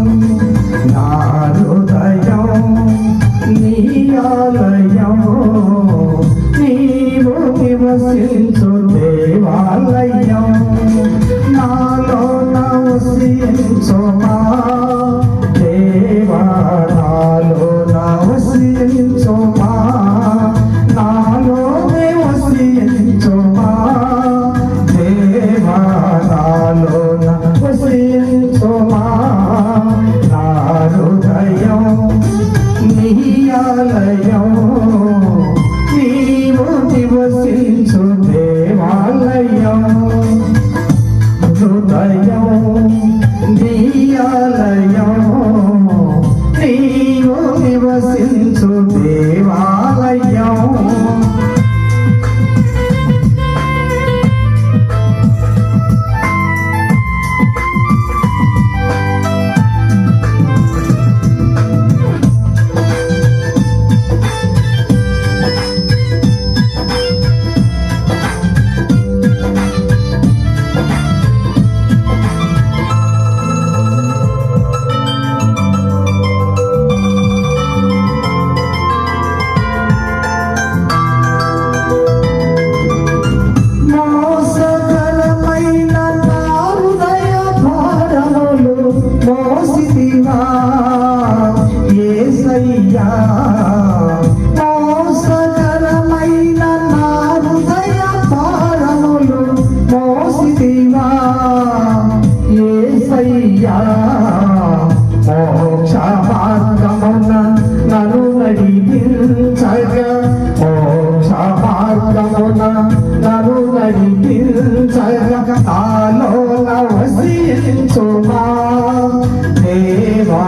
No. హృదయం నీ ఆలయం నడిపించగా నాలో నవసించుమా దేవా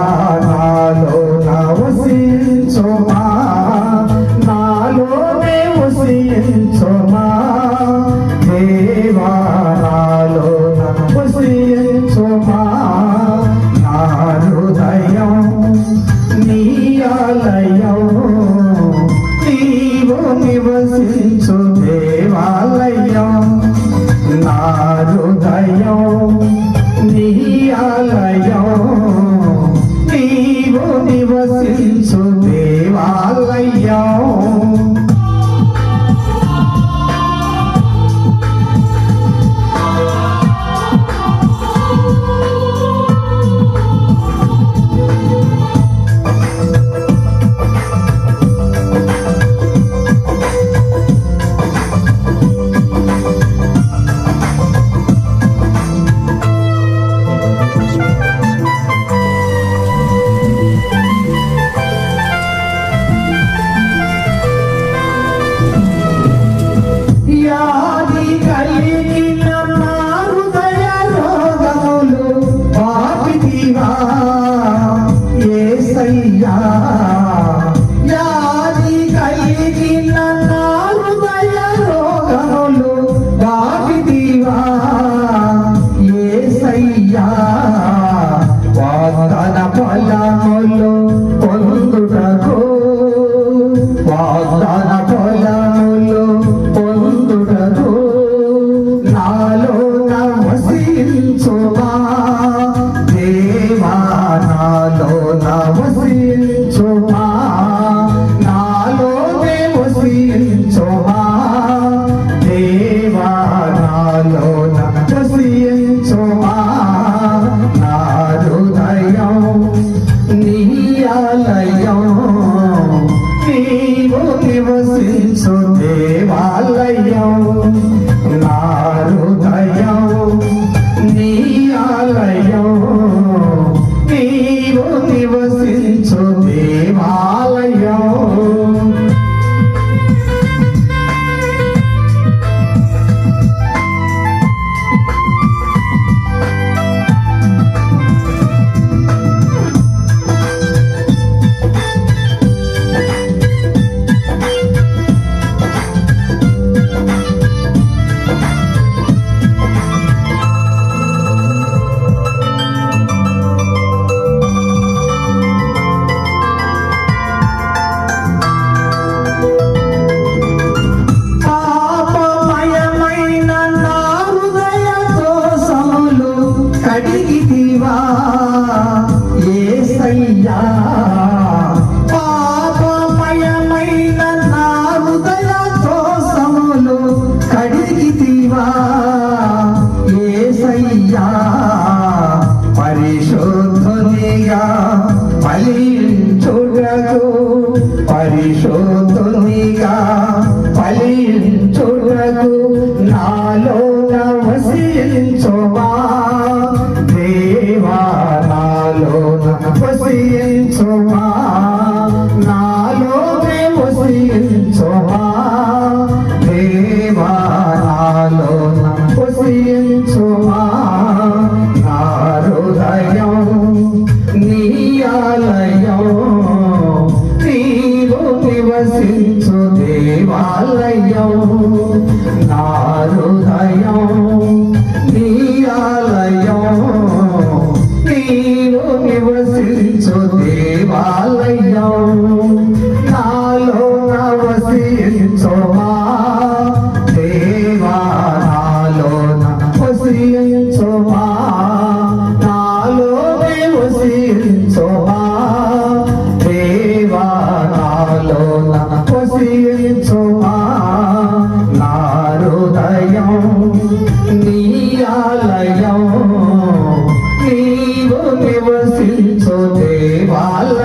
Yeah. వసించుమా దేవాలోన వసించుమా నాలోనే వసించుమా దేవాలోన వసించుమా నా హృదయం నీ ఆలయం నీరు నివసించు దేవాలయం. నా హృదయం నీవు నివసించు దేవాలయం